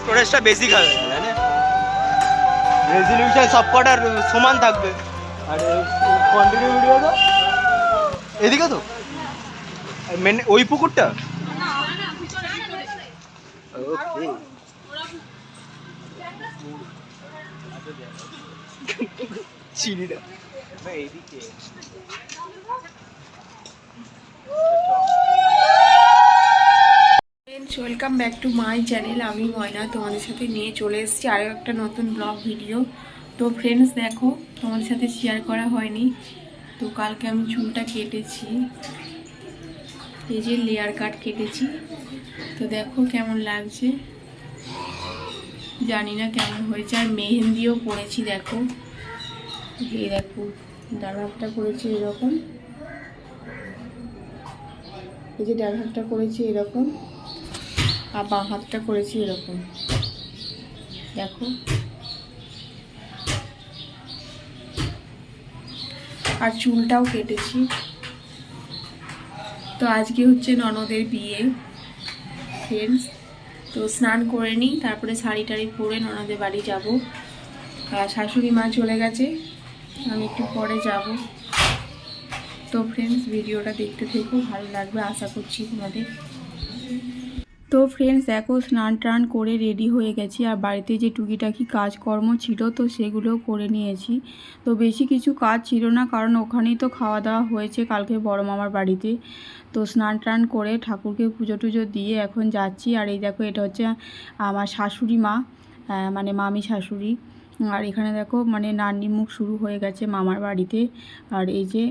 স্টোরেজটা বেশি খাবে রেজলিউশন সব কটার সমান থাকবে। আর কন্টিনিউ ভিডিও তো? এদিকে তো? মেন ওই পুকুরটা? ওকে চিনি না এইদিকে welcome back to my channel আমি ময়না তোমাদের সাথে নিয়ে চলে এসেছি আরও একটা নতুন ব্লগ ভিডিও তো ফ্রেন্ডস দেখো, তোমাদের সাথে শেয়ার করা হয়নি। তো কালকে আমি চুলটা কেটেছি। এই যে লেয়ার কাট কেটেছি। তো দেখো কেমন লাগছে। জানি না কেমন হয়েছে। আর মেহেন্দিও পরেছি, দেখো। এই দেখো ডারভাবটা করেছি এরকম। এই যে ডারভাবটা করেছি এরকম। আর বাঁ হাতটা করেছি এরকম। দেখো। আর চুলটাও কেটেছি। তো আজকে হচ্ছে ননদের বিয়ে ফ্রেন্ডস তো স্নান করে নিই, তারপরে শাড়ি টাড়ি পরে ননদের বাড়ি যাব। আর শাশুড়ি মা চলে গেছে, আমি একটু পরে যাব। তো ফ্রেন্ডস ভিডিওটা দেখতে থেকো, ভালো লাগবে, আশা করছি তোমাদের। তো ফ্রেন্ডস এখন স্নান টান করে রেডি হয়ে গেছি। আর বাড়িতে যে টুকিটাকি কাজকর্ম ছিল, তো সেগুলো করে নিয়েছি। তো বেশি কিছু কাজ ছিল না, কারণ ওখানেই তো খাওয়া দাওয়া হয়েছে কালকে বড় মামার বাড়িতে। তো স্নান টান করে ঠাকুরকে পুজো টুজো দিয়ে এখন যাচ্ছি। আর এই দেখো, এটা হচ্ছে আমার শাশুড়ি মা মানে মামি শাশুড়ি। আর এখানে দেখো মানে নান্নি মুখ শুরু হয়ে গেছে মামার বাড়িতে। আর এই যে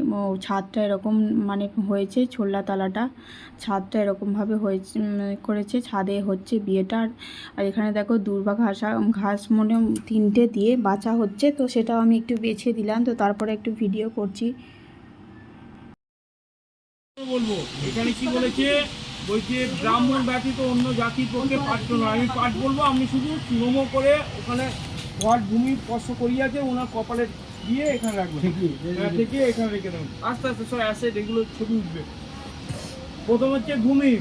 ছাদটা এরকম মানে হয়েছে ছোল্লা তালাটা। ছাদটা এরকমভাবে হয়েছে করেছে। ছাদে হচ্ছে বিয়েটা। আর- এখানে দেখো দুর্বা ঘাসা ঘাস মনে তিনটে দিয়ে বাঁচা হচ্ছে। তো সেটাও আমি একটু বেছে দিলাম। তো তারপরে একটু ভিডিও করছি। বলব? কি বলেছে? ব্রাহ্মণ ব্যতীত অন্য জাতির পক্ষে পাঠ্য নয়। আমি পাঠ বলব আপনি শুধু নমো করে ওখানে ঘর ভূমি স্পর্শ করিয়াছে ওনার কপালে দিয়ে এখানে রাখবেন। হ্যাঁ, থেকে এখানে রেখে দেবেন। আস্তে আস্তে সব অ্যাসেট এগুলো ছবি উঠবে। প্রথম হচ্ছে ভূমি।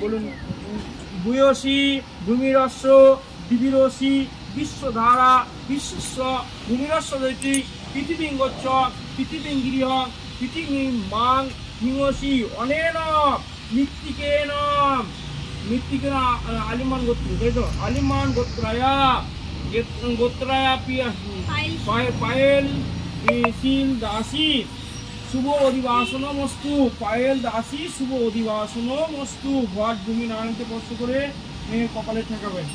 বলুন ভূয়সী ভূমিরস্য দিবিরসী বিশ্বধারা বিশ্বস্ব ভূমিরস্য দৈতি পৃথিবীঙ্গচ্ছ পৃথিবীঙ্গিরিহ পৃথিবী মাং হিংসী অনেন মৃত্তিকেন মৃত্তিকেন আলিমান গোত্র তাই তো? আলিমান গোত্রায়া। গেত- গোত্রায়া পিয়া পায়েল শীল দাসী? শুভ অধিবাসন মস্তু। পায়েল দাসী শুভ অধিবাসন মস্তু। ঘর ভূমি নারায়ণকে স্পর্শ করে মেয়ে কপালে ঠেকাবেন?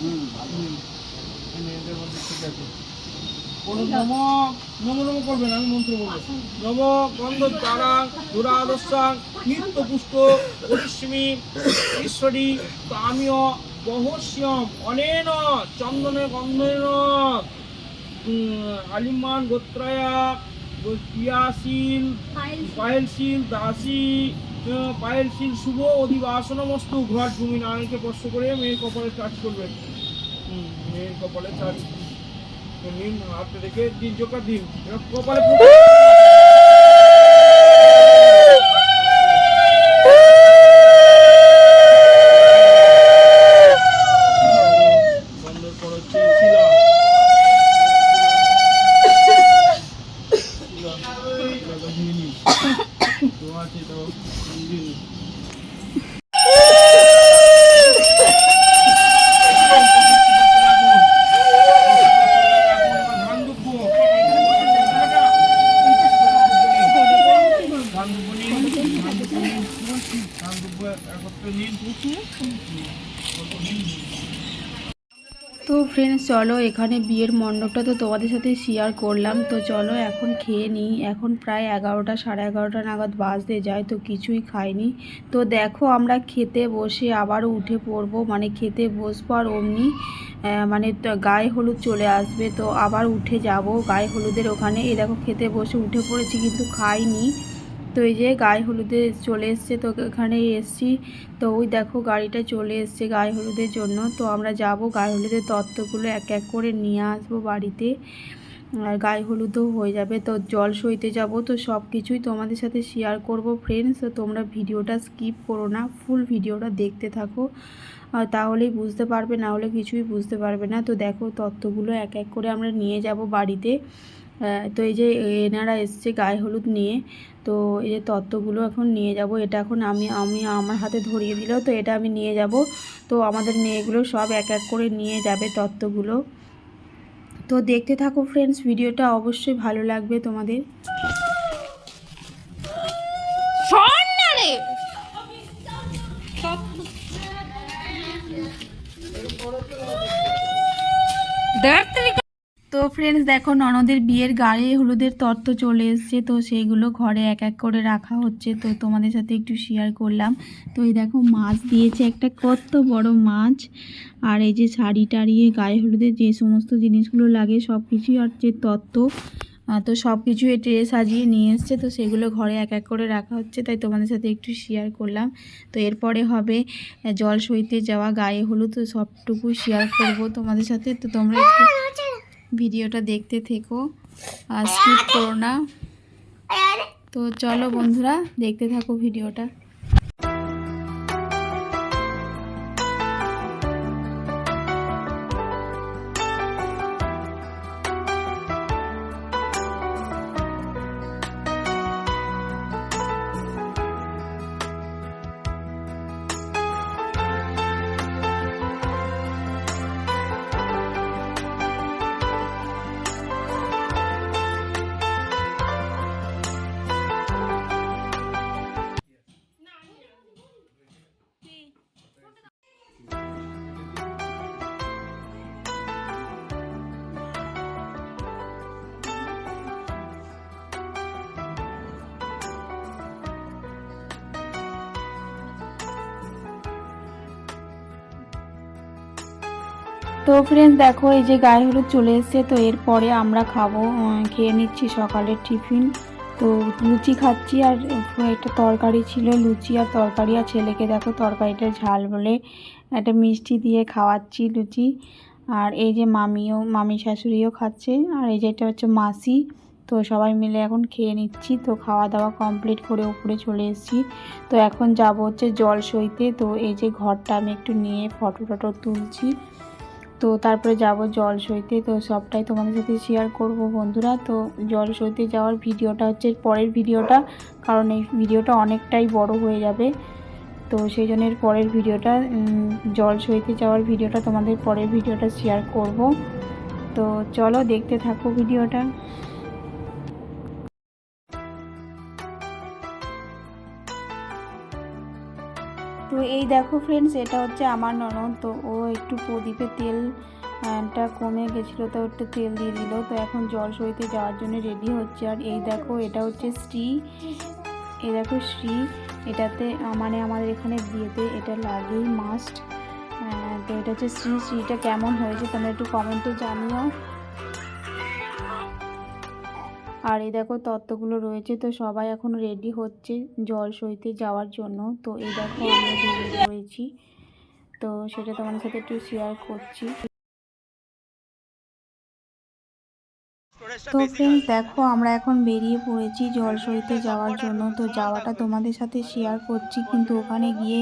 হুম, ভালো। মেয়েদের মধ্যে ঠিক আছে। কোনো নম নম নম করবেন আমি মন্ত্র বলব। গন্ধ তারা নিত্য পুষ্ট পরিশ্রমী ঈশ্বরী কামীয় বহস্যম অনেন চন্দনে গন্ধেন। আলিমান গোত্রায়া পিয়াশীল পায়েলশীল দাসী পায়েলশীল শুভ অধিবাসন মস্ত ঘর ভূমি নারায়ণকে স্পর্শ করে মেয়ের কপালে চার্জ করবেন হুম, মেয়ের কপালে চার্জ নিন হাতে রেখে দিন জোকা দিন। কপালে বন্ধর পর হচ্ছে শিলা শিলা শিলাটা দিয়ে নিন তো আছে তো দিয়ে নিন ধান দুব্বো ধান দুব্বো নিন ধান দুব্বো নিন ধান দুব্বো একত্রে নিন তো ফ্রেন্ডস চলো এখানে বিয়ের মণ্ডপটা তো তোমাদের সাথে শেয়ার করলাম। তো চলো এখন খেয়ে নিই। এখন প্রায় এগারোটা, সাড়ে এগারোটা নাগাদ বাজতে যায়, তো কিছুই খাইনি। তো দেখো আমরা খেতে বসে আবারও উঠে পড়ব। মানে খেতে বসবো আর অমনি মানে গায়ে হলুদ চলে আসবে। তো আবার উঠে যাব গায়ে হলুদের ওখানে। এই দেখো খেতে বসে উঠে পড়েছি কিন্তু খাইনি। তো এই যে গায়ে হলুদে চলে এসছে, তো এখানে এসছি। তো ওই দেখো গাড়িটা চলে এসছে গায়ে হলুদের জন্য। তো আমরা যাব গায়ে হলুদের তত্ত্বগুলো এক এক করে নিয়ে আসব বাড়িতে। আর গায়ে হলুদও হয়ে যাবে। তো জল সইতে যাব। তো সব কিছুই তোমাদের সাথে শেয়ার করব ফ্রেন্ডস তো তোমরা ভিডিওটা স্কিপ করো না ফুল ভিডিওটা দেখতে থাকো। তাহলেই বুঝতে পারবে, না হলে কিছুই বুঝতে পারবে না। তো দেখো তত্ত্বগুলো এক এক করে আমরা নিয়ে যাব বাড়িতে। তো এই যে এনারা এসছে গায়ে হলুদ নিয়ে, তো এই যে তত্ত্বগুলো এখন নিয়ে যাব। এটা এখন আমি আমি আমার হাতে ধরিয়ে দিল, তো এটা আমি নিয়ে যাব। তো আমাদের মেয়েগুলো সব এক এক করে নিয়ে যাবে তত্ত্বগুলো। তো দেখতে থাকো ফ্রেন্ডস ভিডিওটা অবশ্যই ভালো লাগবে তোমাদের। তো ফ্রেন্ডস দেখো, ননদের বিয়ের গায়ে হলুদের তত্ত্ব চলে এসছে, তো সেইগুলো ঘরে এক এক করে রাখা হচ্ছে, তো তোমাদের সাথে একটু শেয়ার করলাম। তো এই দেখো, মাছ দিয়েছে একটা, কত বড় মাছ। আর এই যে শাড়ি টাড়িয়ে গায়ে হলুদের যে সমস্ত জিনিসগুলো লাগে সব কিছুই আর যে তত্ত্ব তো সব কিছু এ ট্রে সাজিয়ে নিয়ে এসছে, তো সেগুলো ঘরে এক এক করে রাখা হচ্ছে, তাই তোমাদের সাথে একটু শেয়ার করলাম। তো এরপরে হবে জল সইতে যাওয়া, গায়ে হলুদ, তো সবটুকু শেয়ার করব তোমাদের সাথে, তো তোমরা একটু ভিডিওটা দেখতে থেকো আর স্কিপ করো না। তো চলো বন্ধুরা দেখতে থাকো ভিডিওটা। তো ফ্রেন্ডস দেখো, এই যে গায়ে হলুদ চলে এসছে, তো এরপরে আমরা খাব খেয়ে নিচ্ছি সকালের টিফিন। তো লুচি খাচ্ছি, আর একটা তরকারি ছিল, লুচি আর তরকারি। আর ছেলেকে দেখো, তরকারিটা ঝাল বলে একটা মিষ্টি দিয়ে খাওয়াচ্ছি লুচি। আর এই যে মামিও, মামি শাশুড়িও খাচ্ছে, আর এই যে এটা হচ্ছে মাসি। তো সবাই মিলে এখন খেয়ে নিচ্ছি, তো খাওয়া দাওয়া কমপ্লিট করে উপরে চলে এসেছি। তো এখন যাব হচ্ছে জল সইতে তো এই যে ঘরটা আমি একটু নিয়ে ফটো টটো তুলছি। তো তারপরে যাব জল সইতে। তো সবটাই তোমাদের সাথে শেয়ার করব বন্ধুরা। তো জল সইতে যাওয়ার ভিডিওটা হচ্ছে পরের ভিডিওটা, কারণ এই ভিডিওটা অনেকটাই বড় হয়ে যাবে। তো সেই জন্যের পরের ভিডিওটা জল সইতে যাওয়ার ভিডিওটা তোমাদের পরের ভিডিওটা শেয়ার করব। তো চলো দেখতে থাকো ভিডিওটা। এই দেখো ফ্রেন্ডস এটা হচ্ছে আমার ননদ। তো ও একটু প্রদীপে তেল টা কমে গেছিল, তো একটু তেল দিয়ে দিল। তো এখন জল সইতে যাওয়ার জন্য রেডি হচ্ছে। আর এই দেখো, এটা হচ্ছে শ্রী। এই দেখো শ্রী, এটাতে মানে আমাদের এখানে বিয়েতে এটা লাগেই মাস্ট তো এটা হচ্ছে শ্রী। শ্রীটা কেমন হয়েছে তোমরা একটু কমেন্টে জানিও। আর এই দেখো তত্ত্বগুলো রয়েছে, তো সবাই এখন রেডি হচ্ছে জল সইতে যাওয়ার জন্য। তো এই দেখো আমরা রেডি হয়েছি তো সেটা তোমাদের সাথে একটু শেয়ার করছি। তো ফ্রেন্ডস দেখো আমরা এখন বেরিয়ে পড়েছি জল সইতে যাওয়ার জন্য। তো যাওয়াটা তোমাদের সাথে শেয়ার করছি, কিন্তু ওখানে গিয়ে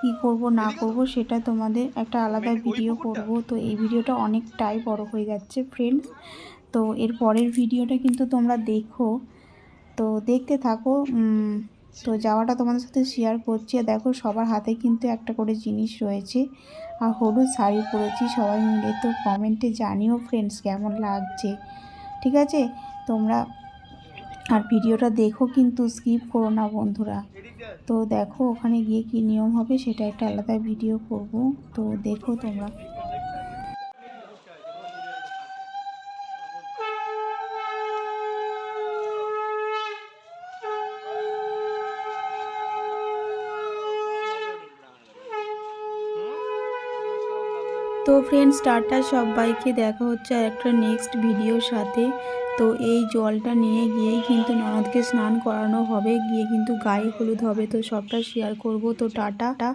কি করব, না করব, সেটা তোমাদের একটা আলাদা ভিডিও করব। তো এই ভিডিওটা অনেকটাই বড় হয়ে যাচ্ছে ফ্রেন্ডস তো এর পরের ভিডিওটা কিন্তু তোমরা দেখো। তো দেখতে থাকো তো যাওয়াটা তোমাদের সাথে শেয়ার করছি। আর দেখো, সবার হাতে কিন্তু একটা করে জিনিস রয়েছে। আর হলুদ শাড়ি পরেছি সবাই মিলে, তো কমেন্টে জানিও ফ্রেন্ডস কেমন লাগছে। ঠিক আছে? তোমরা আর ভিডিওটা দেখো কিন্তু স্কিপ করো না বন্ধুরা। তো দেখো, ওখানে গিয়ে কি নিয়ম হবে সেটা একটা আলাদা ভিডিও করব। তো দেখো তোমরা। তো ফ্রেন্ডস টাটা সবাইকে। দেখা হচ্ছে আর একটা নেক্সট ভিডিওর সাথে। তো এই জলটা নিয়ে গিয়েই কিন্তু ননদকে স্নান করানো হবে। গিয়ে কিন্তু গায়ে হলুদ হবে। তো সবটা শেয়ার করব। তো টাটা।